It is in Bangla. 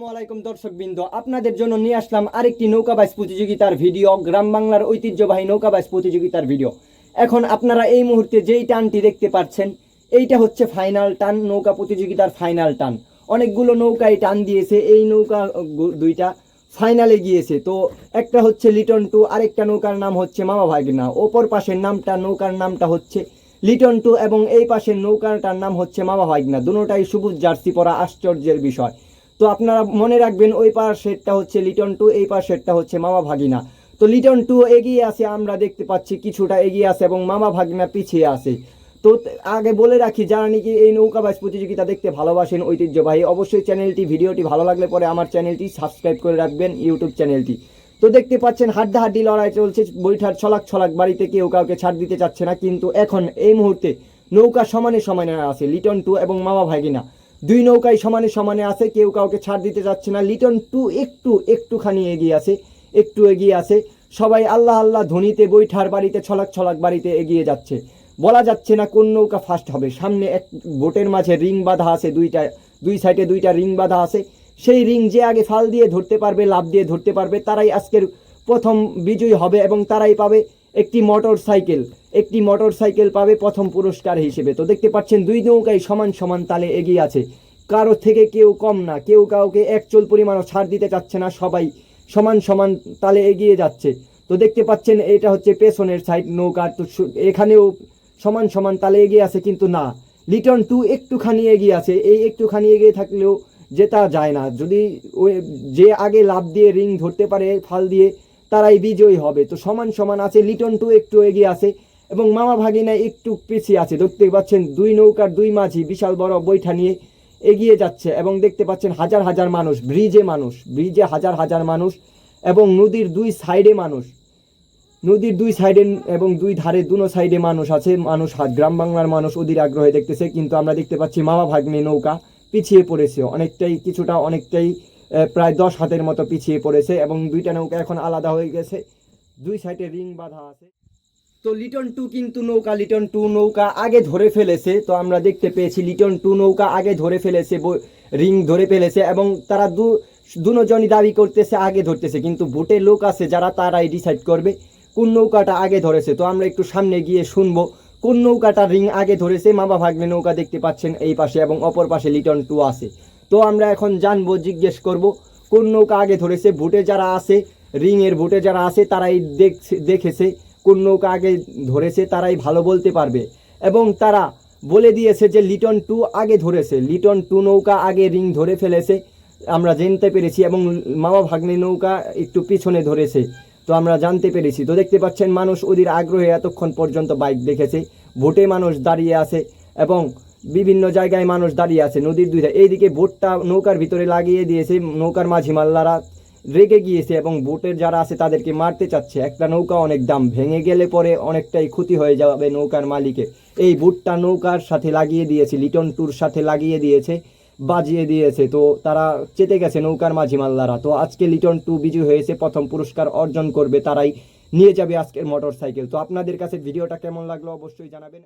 আসসালামু আলাইকুম দর্শকবৃন্দ। আপনাদের জন্য নিয়ে আসলাম আরেকটি নৌকাবাজ প্রতিযোগিতার ভিডিও, গ্রাম বাংলার ঐতিহ্যবাহী নৌকাবাজ প্রতিযোগিতার ভিডিও। এখন আপনারা এই মুহূর্তে যেই টানটি দেখতে পাচ্ছেন, এইটা হচ্ছে ফাইনাল টান, নৌকা প্রতিযোগিতার ফাইনাল টান। অনেকগুলো নৌকায় টান দিয়েছে, এই নৌকা দুইটা ফাইনালে গিয়েছে। তো একটা হচ্ছে লিটন টু আরেকটা নৌকার নাম হচ্ছে মামা ভাগনা। ওপর পাশের নামটা, নৌকার নামটা হচ্ছে লিটন টু এবং এই পাশের নৌকাটার নাম হচ্ছে মামা ভাগনা। দুটোটাই সবুজ জার্সি পরা আশ্চর্যের বিষয়। তো আপনারা মনে রাখবেন ওই পাশেরটা হচ্ছে লিটন টু এই পাশেরটা হচ্ছে মামা ভাগিনা। তো লিটন টু এগিয়ে আছে, আমরা দেখতে পাচ্ছি কিছুটা এগিয়ে আছে এবং মামা ভাগিনা পিছিয়ে আছে। তো আগে বলে রাখি, যারা নাকি এই নৌকাবাজ প্রতিযোগিতা দেখতে ভালোবাসেন, ঐতিহ্যবাহী, অবশ্যই চ্যানেলটি, ভিডিওটি ভালো লাগলে পরে আমার চ্যানেলটি সাবস্ক্রাইব করে রাখবেন ইউটিউব চ্যানেলটি। তো দেখতে পাচ্ছেন, হাড্ডাহাড্ডি লড়াই চলছে, বৈঠার ছলাক ছলাক বাড়িতে কেউ কাউকে ছাড় দিতে চাচ্ছে না, কিন্তু এখন এই মুহূর্তে নৌকা সমানে সমানে আছে লিটন টু এবং মামা ভাগিনা। দুই নৌকায় সমানে সমানে আছে, কেউ কাউকে ছাড় দিতে যাচ্ছে না। লিটন টু একটু, একটুখানি এগিয়ে আছে, একটু এগিয়ে আছে। সবাই আল্লাহ আল্লাহ ধনীতে বৈঠার বাড়িতে, ছলাক ছলাক বাড়িতে এগিয়ে যাচ্ছে। বলা যাচ্ছে না কোন নৌকা ফার্স্ট হবে। সামনে এক বোটের মাঝে রিং বাঁধা আছে, দুইটা, দুই সাইডে দুইটা রিং বাঁধা আছে। সেই রিং যে আগে ফাল দিয়ে ধরতে পারবে লাভ দিয়ে ধরতে পারবে, তারাই আজকের প্রথম বিজয়ী হবে এবং তারাই পাবে। একটি মোটর সাইকেল একটি মোটর সাইকেল পাবে প্রথম পুরস্কার হিসেবে। তো দেখতে পাচ্ছেন, দুই নৌকায় সমান সমান তালে এগিয়ে আছে। কারও থেকে কেউ কম না, কেউ কাউকে এক চুল পরিমাণও ছাড় দিতে চাচ্ছে না, সবাই সমান সমান তালে এগিয়ে যাচ্ছে। তো দেখতে পাচ্ছেন, এটা হচ্ছে পেছনের সাইড নৌকা, তো এখানেও সমান সমান তালে এগিয়ে আছে, কিন্তু না। লিটন টু একটুখানি এগিয়ে আছে, এই একটুখানি এগিয়ে থাকলেও জেতা যায় না। যদি ওই যে আগে লাভ দিয়ে রিং ধরতে পারে, ফাল দিয়ে তারাই বিজয়ী হবে। তো সমান সমান আছে, লিটন টু একটু এগিয়ে আছে এবং মামা ভাগিনা একটু পিছিয়ে আছে। দেখতে পাচ্ছেন, দুই নৌকার দুই মাঝি বিশাল বড় বৈঠা নিয়ে এগিয়ে যাচ্ছে এবং দেখতে পাচ্ছেন হাজার হাজার মানুষ, ব্রিজে মানুষ, ব্রিজে হাজার হাজার মানুষ এবং নদীর দুই সাইডে মানুষ। নদীর দুই সাইডে এবং দুই ধারে দুনো সাইডে মানুষ আছে, মানুষ গ্রাম বাংলার মানুষ অধীর আগ্রহে দেখতেছে, কিন্তু আমরা দেখতে পাচ্ছি মামা ভাগ্নে নৌকা পিছিয়ে পড়েছে। অনেকটাই কিছুটা, অনেকটাই প্রায় দশ হাতের মতো পিছিয়ে পড়েছে এবং দুইটা নৌকা এখন আলাদা হয়ে গেছে। দুই সাইডে রিং বাঁধা আছে। তো লিটন টু কিন্তু নৌকা লিটন টু নৌকা আগে ধরে ফেলেছে। তো আমরা দেখতে পেয়েছি লিটন টু নৌকা আগে ধরে ফেলেছে রিং ধরে ফেলেছে এবং তারা দু দুজনই দাবি করতেছে, আগে ধরতেছে। কিন্তু ভোটে লোক আছে যারা, তারাই ডিসাইড করবে কোন নৌকাটা আগে ধরেছে। তো আমরা একটু সামনে গিয়ে শুনব কোন নৌকাটা রিং আগে ধরেছে। মামা ভাগ্নে নৌকা দেখতে পাচ্ছেন এই পাশে এবং অপর পাশে লিটন টু আছে। তো আমরা এখন জানব, জিজ্ঞেস করব, কোন নৌকা আগে ধরেছে? ভোটে যারা আছে রিং এর ভোটে যারা আছে, তারাই দেখছে, দেখেছে। কোন নৌকা আগে ধরেছে, তারাই ভালো বলতে পারবে। এবং তারা বলে দিয়েছে যে, লিটন টু আগে ধরেছে। লিটন টু নৌকা আগে রিং ধরে ফেলেছে। আমরা জানতে পেরেছি এবং মামা ভাগ্নে নৌকা একটু পিছনে ধরেছে। তো আমরা জানতে পেরেছি। তো দেখতে পাচ্ছেন, মানুষ ওদের আগ্রহে এতক্ষণ পর্যন্ত বাইক দেখেছে। ভোটে মানুষ দাঁড়িয়ে আছে এবং বিভিন্ন জায়গায় মানুষ দাঁড়িয়ে আছে, নদীর দুই ধারে। এইদিকে বোটটা নৌকার ভিতরে লাগিয়ে দিয়েছে নৌকার মাঝি মাল্লারা। রেগে গিয়েছে এবং বোটের যারা আছে তাদেরকে মারতে চাচ্ছে। একটা নৌকা অনেক দাম, ভেঙে গেলে পরে অনেকটাই ক্ষতি হয়ে যাবে নৌকার মালিকের। এই বুটটা নৌকার সাথে লাগিয়ে দিয়েছে, লিটন টুর সাথে লাগিয়ে দিয়েছে, বাজিয়ে দিয়েছে। তো তারা চেতে গেছে নৌকার মাঝি মাল্লারা। তো আজকে লিটন টু বিজয় হয়েছে, প্রথম পুরস্কার অর্জন করবে, তারাই। নিয়ে যাবে আজকের মোটর সাইকেল তো আপনাদের কাছে ভিডিওটা কেমন লাগল অবশ্যই জানাবেন।